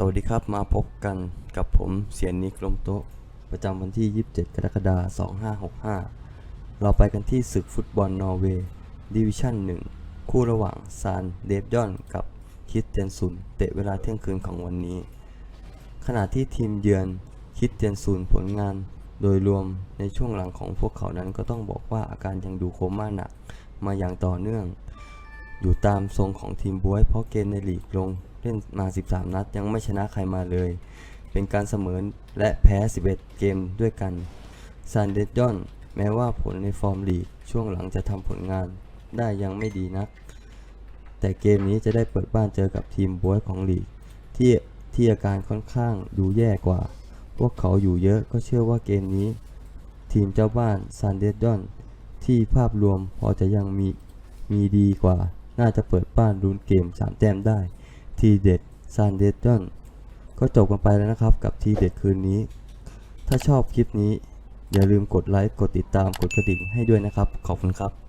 สวัสดีครับมาพบกันกับผมเสียนนิกลมโตะประจำวันที่ 27 กรกฎาคม 2565 เราไปกันที่ศึกฟุตบอลนอร์เวย์ดิวิชั่น 1 คู่ระหว่างซานเดฟยอนกับคิดเตียนซุนเตะเวลาเที่ยงคืนของวันนี้ ขณะที่ทีมเยือนคิดเตียนซุนผลงาน โดยรวมในช่วงหลังของพวกเขานั้นก็ต้องบอกว่าอาการยังดูโคม่าหนักมาอย่างต่อเนื่อง อยู่ตามทรงของทีมบวยเพราะเกมในลีกลง เล่นมา 13 นัดยังไม่ชนะใครมาเลย เป็นการเสมอและแพ้ 11 เกมด้วยกันซานเดจอนแม้ว่าผลในฟอร์มลีกช่วงหลังจะทำผลงานได้ยังไม่ดีนัก แต่เกมนี้จะได้เปิดบ้านเจอกับทีมบวยของลีกที่ที่อาการค่อนข้างดูแย่กว่า พวกเขาอยู่เยอะก็เชื่อว่าเกมนี้ ทีมเจ้าบ้านซานเดจอนที่ภาพรวมพอจะยังมีมีดีกว่า น่าจะเปิดบ้านลุ้นเกม 3 แต้มได้ ทีเด็ดซานเดจอนก็จบกันไปแล้วนะครับกับทีเด็ดคืนนี้ ถ้าชอบคลิปนี้ อย่าลืมกดไลค์ กดติดตาม กดกระดิ่งให้ด้วยนะครับ ขอบคุณครับ